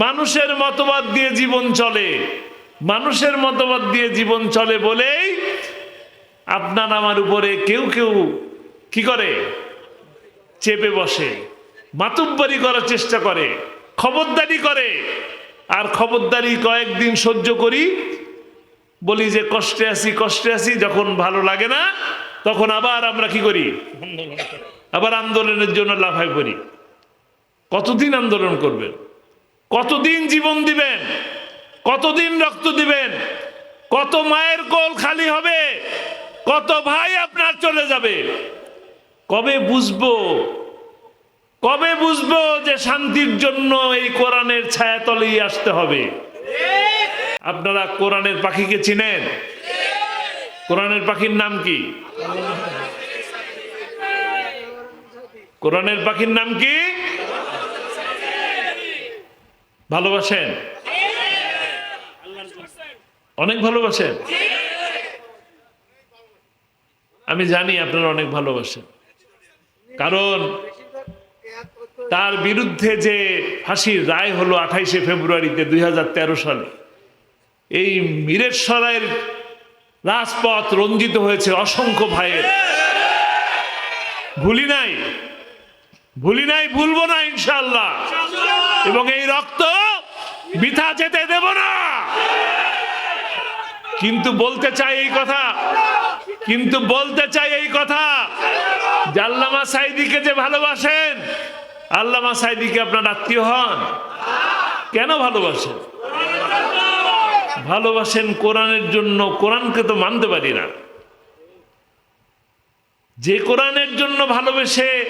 মানুষের মতবাদ দিয়ে জীবন চলে। মানুষের মতবাদ দিয়ে জীবন চলে বলেই আপনার আমার উপরে কেউ কেউ কি করে? চেপে বসে। মাতুব্বারি করার চেষ্টা করে খবরদারি করে। আর খবরদারি কয়েকদিন সহ্য করি বলি যে কষ্টে আছি কষ্টে আছি যখন ভালো লাগে না তখন আবার আমরা কি করি? আবার আন্দোলনের জন্য লাফাই পড়ি। কতদিন আন্দোলন করবেন? কতদিন জীবন দিবেন? কতদিন রক্ত দিবেন? কত মায়ের কোল খালি হবে? কত ভাই আপনার চলে যাবে? কবে বুঝব? কবে বুঝব যে শান্তির জন্য এই কোরআনের ছায়াতলেই আসতে হবে? আপনারা কোরআনের পাখিকে চিনেন? কোরআনের পাখির নাম কি? কোরআনের পাখির নাম কি? ভালোবাসেন? অনেক ভালোবাসেন? আমি জানি আপনারা অনেক ভালোবাসেন। কারণ তার বিরুদ্ধে যে ফাঁসির রায় হলো আঠাইশে ফেব্রুয়ারিতে দুই হাজার তেরো সালে, এই মীরের সরাইয়ের রাজপথ রঞ্জিত হয়েছে অসংখ্য ভাইয়ের। ভুলি নাই? ভুলি নাই, ভুলবো না ইনশাল্লাহ এবং এই রক্ত বৃথা যেতে দেব না। কিন্তু বলতে চাই এই কথা, কিন্তু বলতে চাই এই কথা, যে আল্লামা সাইদিকে যে ভালোবাসেন, আল্লামা সাইদিকে আপনার আত্মীয় হন। কেন ভালোবাসেন? ভালোবাসেন কোরআনের জন্য, কোরআনকে তো মানতে পারি না। যে কোরআনের জন্য ভালোবেসে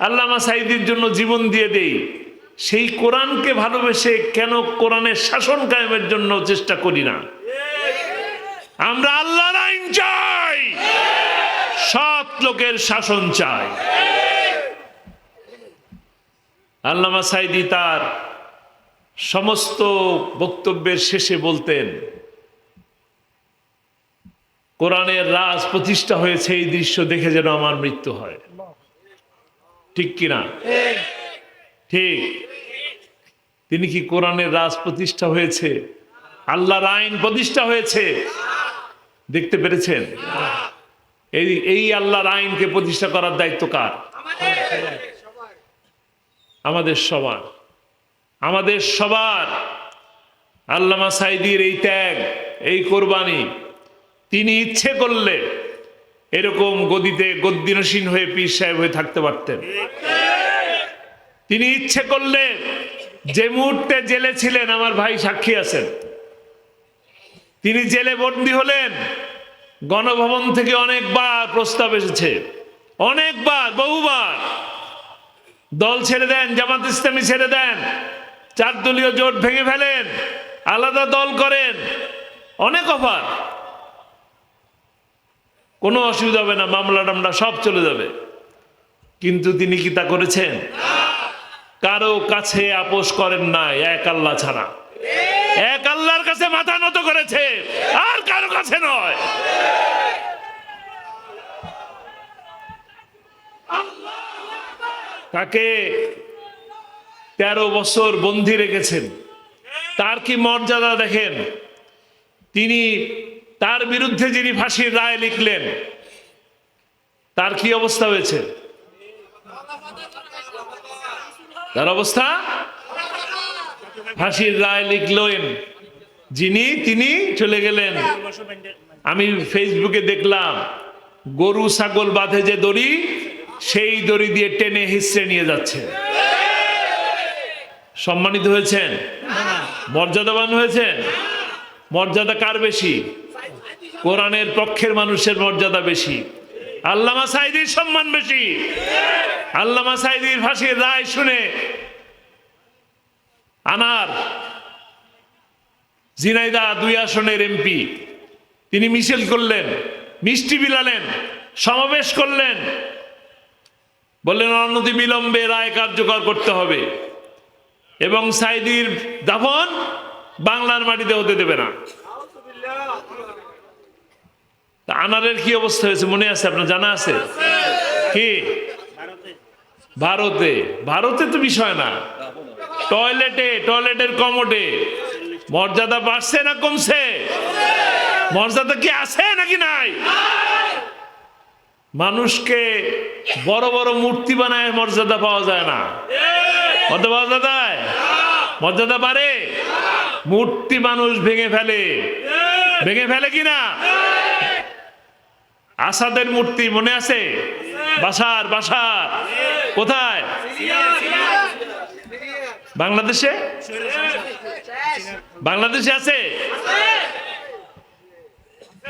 আল্লামা সাইদির জন্য জীবন দিয়ে দেই সেই কোরআনকে ভালোবেসে কেন কোরআনের শাসন কায়েমের জন্য চেষ্টা করি না? আমরা আল্লাহর আইন চাই। সৎ লোকের শাসন চাই। আল্লামা সাইদি তার সমস্ত বক্তব্যের শেষে বলতেন, কোরআনের রাজ প্রতিষ্ঠা হয়েছে এই দৃশ্য দেখে যেন আমার মৃত্যু হয়। ঠিক কিনা? ঠিক। তিনি কি কোরআনের রাজ প্রতিষ্ঠা হয়েছে? আল্লাহর আইন প্রতিষ্ঠা হয়েছে? দেখতে পেরেছেন? এই এই আল্লাহর আইনকে প্রতিষ্ঠা করার দায়িত্ব কার? আমাদের সবার। আমাদের সবার। আল্লামা সাইদির এই ত্যাগ, এই কোরবানি, তিনি ইচ্ছে করলে এরকম গদিতে গদ্দিনসীন হয়ে পীর সাহেব হয়ে থাকতে পারতেন। তিনি ইচ্ছে করলে যে মুহূর্তে জেলে ছিলেন, আমার ভাই সাক্ষী আছেন। তিনি জেলে বন্দী হলেন। গণভবন থেকে অনেকবার প্রস্তাব এসেছে। অনেকবার, বহুবার। দল ছেড়ে দেন, জামাত ইসলামী ছেড়ে দেন। চার দলীয় জোট ভেঙে ফেলেন, আলাদা দল করেন। অনেক অফার। কোনো অসুবিধা হবে না মামলা টামলা সব চলে যাবে। কিন্তু তিনি কি তা করেছেন? কারও কাছে আপোষ করেন না, এক আল্লাহ ছাড়া। এক আল্লাহর কাছে মাথা নত করেছে, আর কারও কাছে নয়। তাকে তেরো বছর বন্দি রেখেছেন। তার কি মর্যাদা দেখেন? তিনি তার বিরুদ্ধে যিনি ফাঁসির রায় লিখলেন, তার কি অবস্থা হয়েছে? তার অবস্থা? ফাঁসির রায় লিখলেন। যিনি, তিনি চলে গেলেন। আমি ফেসবুকে দেখলাম, গরু, ছাগল বাঁধে যে দড়ি, সেই দড়ি দিয়ে টেনে হিসড়ে নিয়ে যাচ্ছে। সম্মানিত হয়েছেন? মর্যাদাবান হয়েছেন? মর্যাদা কার বেশি? কোরআনের পক্ষের মানুষের মর্যাদা বেশি। আল্লামা সাইদির সম্মান বেশি। আল্লামা সাইদির ফাঁসির রায় শুনে আনার জিনাইদা দুই আসনের এমপি, তিনি মিছিল করলেন, মিষ্টি বিলালেন, সমাবেশ করলেন। বললেন, অনতি বিলম্বে রায় কার্যকর করতে হবে। এবং সাইদির দাফন বাংলার মাটিতে হতে দেবে না। তা আনারের কি অবস্থা হয়েছে মনে আছে? আপনার জানা আছে? কি? ভারতে। ভারতে তো বিষয় না। টয়লেটে, টয়লেটের কমোডে। মর্যাদা বাড়ছে না কমছে? মর্যাদা কি আছে নাকি নাই? মানুষকে বড় বড় মূর্তি বানায় মর্যাদা পাওয়া যায় না। মর্যাদা পাওয়া যায় মর্যাদা পারে মূর্তি মানুষ ভেঙে ফেলে। ভেঙে ফেলে কি না? আসাদের মূর্তি মনে আছে? বাসার বাসার। কোথায়? বাংলাদেশে? বাংলাদেশে আছে?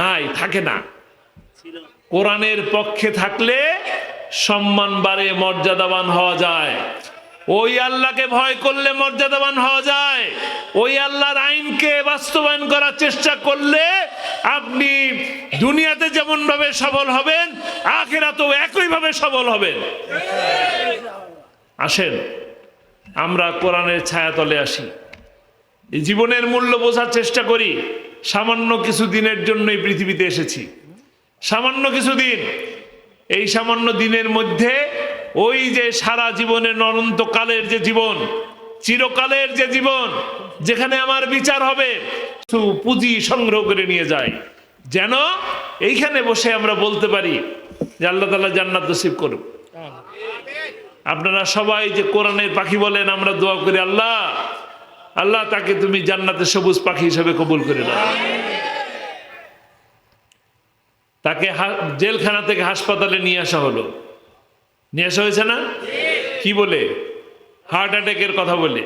নাই থাকে না। কোরআনের পক্ষে থাকলে সম্মান বাড়ে মর্যাদাবান হওয়া যায়। ওই আল্লাহকে ভয় করলে মর্যাদাবান হওয়া যায়। ওই আল্লাহর আইনকে বাস্তবায়ন করার চেষ্টা করলে আপনি দুনিয়াতে যেমন ভাবে সফল হবেন, আখেরাতেও একইভাবে সফল হবেন। আসেন, আমরা কোরআনের ছায়াতলে আসি। জীবনের মূল্য বোঝার চেষ্টা করি। সামান্য কিছু দিনের জন্যই পৃথিবীতে এসেছি। সামান্য কিছু দিন, এই সামান্য দিনের মধ্যে ওই যে সারা জীবনের অনন্তকালের যে জীবন, চিরকালের যে জীবন, যেখানে আমার বিচার হবে পুঁজি সংগ্রহ করে নিয়ে যায়। যেন এইখানে বসে আমরা বলতে পারি যে আল্লাহ তালা জান্নাত নসিব করুক। আপনারা সবাই যে কোরআনের পাখি বলেন, আমরা দোয়া করি, আল্লাহ আল্লাহ তাকে তুমি জান্নাতের সবুজ পাখি হিসেবে কবুল করে দাও তাকে জেলখানা থেকে হাসপাতালে নিয়ে আসা হলো। নিয়ে আসা হয়েছে না? কি বলে? হার্ট অ্যাটাকের কথা বলে।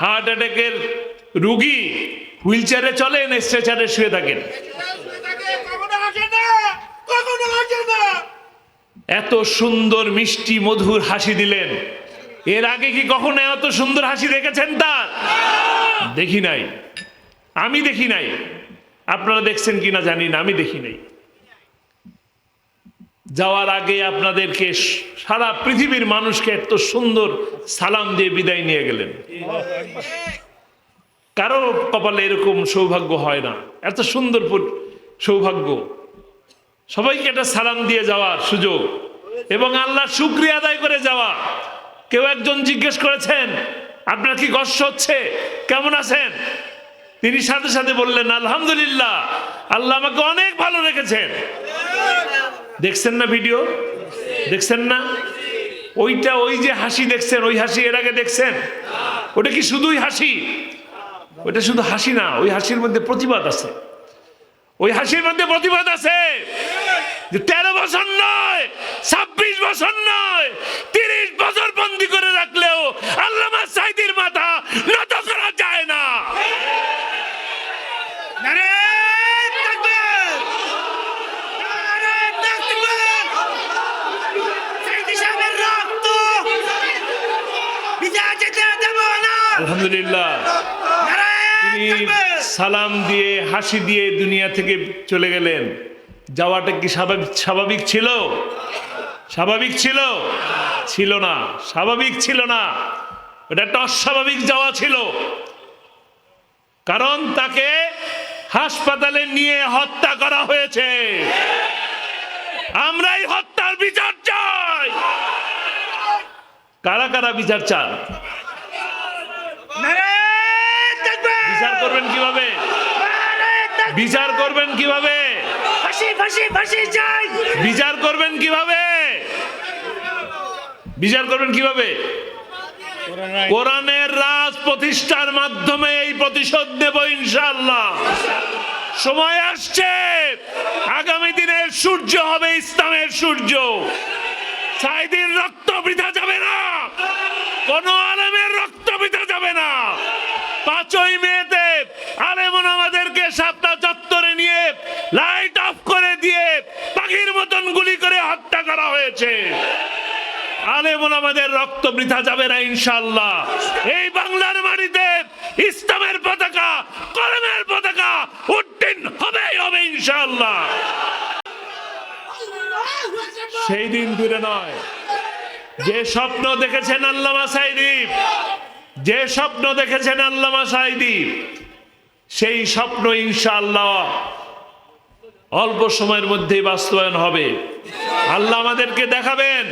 হার্ট অ্যাটাকের রুগী হুইল চেয়ারে চলেন স্ট্রেচারে শুয়ে থাকেন। এত সুন্দর মিষ্টি মধুর হাসি দিলেন। এর আগে কি কখনো এত সুন্দর হাসি দেখেছেন তার দেখি নাই। আমি দেখি নাই। আপনারা দেখছেন কিনা জানি না আমি দেখি নাই। যাওয়ার আগে আপনাদেরকে সারা পৃথিবীর মানুষকে এত সুন্দর সালাম দিয়ে বিদায় নিয়ে গেলেন। কারও কপালে এরকম সৌভাগ্য হয় না। এত সুন্দর সৌভাগ্য। সবাইকে একটা সালাম দিয়ে যাওয়ার সুযোগ এবং আল্লাহ শুক্রিয়া আদায় করে যাওয়া। কেউ একজন জিজ্ঞেস করেছেন, আপনার কি কষ্ট হচ্ছে? কেমন আছেন? তিনি সাথে সাথে বললেন, আলহামদুলিল্লাহ, আল্লাহ আমাকে অনেক ভালো রেখেছেন। দেখছেন না ভিডিও? দেখছেন না? ওইটা ওই যে হাসি দেখছেন, ওই হাসি এর আগে দেখছেন? ওটা কি শুধুই হাসি? ওটা শুধু হাসি না, ওই হাসির মধ্যে প্রতিবাদ আছে। ওই হাসির মধ্যে প্রতিবাদ আছে যে তেরো বছর নয়, ছাব্বিশ বছর নয় তিরিশ বছর বন্দি করে রাখলেও আল্লামা সাইদির মাথা নত করা যায় না নারে তাকবীর নারে তাকবীর সাইদি সাহেবের রক্ত বিজা যেতে দেব না আলহামদুলিল্লাহ নারে তিনি তাকবীর সালাম দিয়ে, হাসি দিয়ে দুনিয়া থেকে চলে গেলেন। যাওয়াটা কি স্বাভাবিক স্বাভাবিক ছিল? স্বাভাবিক ছিল? ছিল না। স্বাভাবিক ছিল না। ওটা একটা অস্বাভাবিক যাওয়া ছিল। কারণ তাকে হাসপাতালে নিয়ে হত্যা করা হয়েছে। আমরাই হত্যার বিচার চাই। কারা কারা বিচার চান? করবেন কীভাবে? বিচার করবেন কীভাবে? বিচার করবেন কীভাবে? বিচার করবেন কীভাবে? কোরআনের রাজ প্রতিষ্ঠার মাধ্যমে এই প্রতিশোধ নেব ইনশাআল্লাহ। সময় আসছে। আগামী দিনের সূর্য হবে ইসলামের সূর্য। সাইদির রক্ত বৃথা যাবে না। কোন আলমের রক্ত বৃথা যাবে না পাঁচই মেতে আলেমন আমাদেরকে সাতটা চত্বরে নিয়ে লাইট অফ করে দিয়ে পাখির মতন গুলি করে হত্যা করা হয়েছে। আলেমন আমাদের রক্ত বৃথা যাবে না ইনশাল্লাহ এই বাংলার মাটিতে ইসলামের পতাকা, কলমের পতাকা উড্ডীন হবে হবে ইনশাল্লাহ সেই দিন দূরে নয়। যে স্বপ্ন দেখেছেন আল্লামা সাইদি, যে স্বপ্ন দেখেছেন আল্লামা সাইদি, সেই স্বপ্ন ইনশাআল্লাহ অল্প সময়ের মধ্যেই বাস্তবায়ন হবে। আল্লাহ আমাদেরকে দেখাবেন।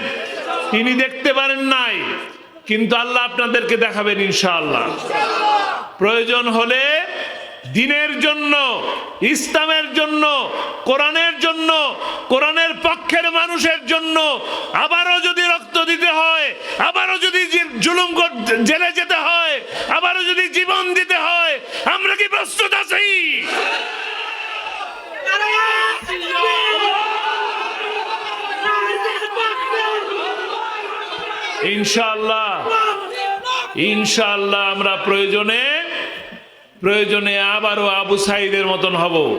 তিনি দেখতে পারেন নাই, কিন্তু আল্লাহ আপনাদেরকে দেখাবেন ইনশাআল্লাহ। প্রয়োজন হলে দিনের জন্য, ইসলামের জন্য, কোরআনের জন্য, কোরআনের পক্ষের মানুষের জন্য আবারও যদি রক্ত দিতে হয়, আবারও যদি জুলুম জেলে যেতে হয়, আবারও যদি জীবন দিতে হয়, আমরা কি প্রস্তুত আছি? ইনশাআল্লাহ। ইনশাআল্লাহ আমরা প্রয়োজনে প্রয়োজনে আবারও আবু সাইদের মতন হব।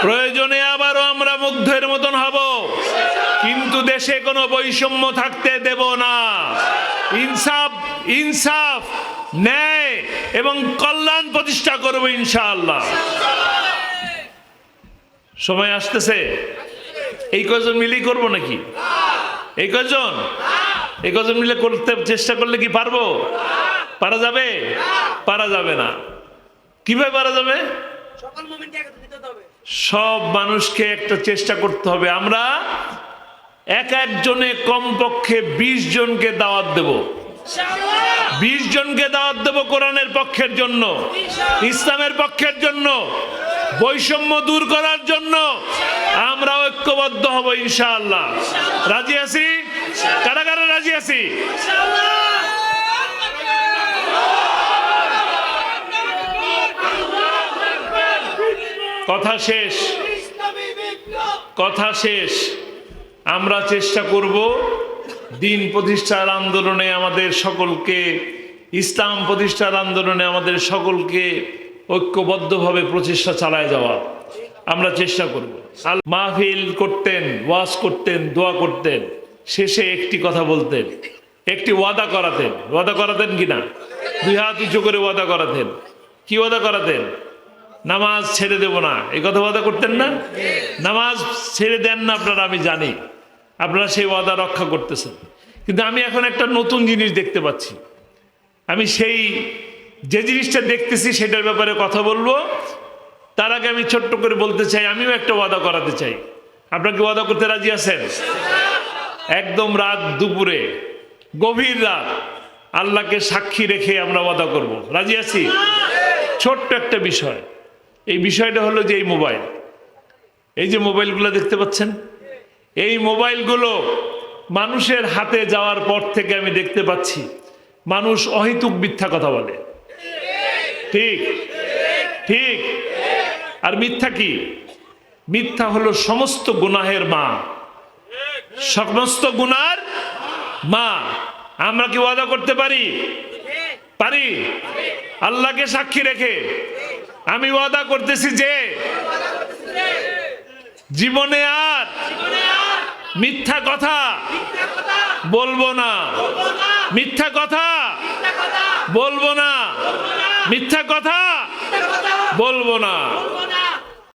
প্রয়োজনে আবারও আমরা মুগ্ধের মতন হব। কিন্তু দেশে কোনো বৈষম্য থাকতে দেব না। ইনসাফ ইনসাফ, ন্যায় এবং কল্যাণ প্রতিষ্ঠা করব ইনশাআল্লাহ। সময় আসতেছে। এই কজন মিলেই করব নাকি? এই কজন এই কজন মিলে করতে চেষ্টা করলে কি পারব? পারা যাবে? পারা যাবে না। কীভাবে পারা যাবে? সব মানুষকে একটা চেষ্টা করতে হবে। আমরা এক একজনে কমপক্ষে বিশ জনকে দাওয়াত দেব। বিশ জনকে দাওয়াত দেব কোরআনের পক্ষের জন্য ইসলামের পক্ষের জন্য বৈষম্য দূর করার জন্য। আমরা ঐক্যবদ্ধ হব ইনশাআল্লাহ। রাজি আছি? কারা কারা রাজি আছি। কথা শেষ। কথা শেষ। আমরা চেষ্টা করব দিন প্রতিষ্ঠার আন্দোলনে আমাদের সকলকে, ইসলাম প্রতিষ্ঠার আন্দোলনে আমাদের সকলকে ঐক্যবদ্ধভাবে প্রচেষ্টা চালায় যাওয়া। আমরা চেষ্টা করব। মাহফিল করতেন, ওয়াজ করতেন, দোয়া করতেন। শেষে একটি কথা বলতেন। একটি ওয়াদা করাতেন। ওয়াদা করাতেন কিনা দুই হাত উঁচু করে ওয়াদা করাতেন। কি ওয়াদা করাতেন? নামাজ ছেড়ে দেব না। এই কথা ওয়াদা করতেন না? নামাজ ছেড়ে দেন না আপনারা, আমি জানি। আপনারা সেই ওয়াদা রক্ষা করতেছেন। কিন্তু আমি এখন একটা নতুন জিনিস দেখতে পাচ্ছি। আমি সেই যে জিনিসটা দেখতেছি, সেটার ব্যাপারে কথা বলব। তার আগে আমি ছোট্ট করে বলতে চাই, আমিও একটা ওয়াদা করাতে চাই। আপনাকে ওয়াদা করতে রাজি আছেন? একদম রাত দুপুরে, গভীর রাত, আল্লাহকে সাক্ষী রেখে আমরা ওয়াদা করব। রাজি আছি? ছোট্ট একটা বিষয়। এই বিষয়টা হলো যে এই মোবাইল। এই যে মোবাইলগুলো দেখতে পাচ্ছেন? এই মোবাইলগুলো মানুষের হাতে যাওয়ার পর থেকে আমি দেখতে পাচ্ছি। মানুষ অহেতুক মিথ্যা কথা বলে। ঠিক? ঠিক? আর মিথ্যা কি? মিথ্যা হলো সমস্ত গুনাহের মা। সমস্ত গুনার মা, আমরা কি ওয়াদা করতে পারি? পারি? আল্লাহকে সাক্ষী রেখে। আমি ওয়াদা করতেছি যে, জীবনে আর মিথ্যা কথা বলব না। মিথ্যা কথা বলব না। মিথ্যা কথা বলব না।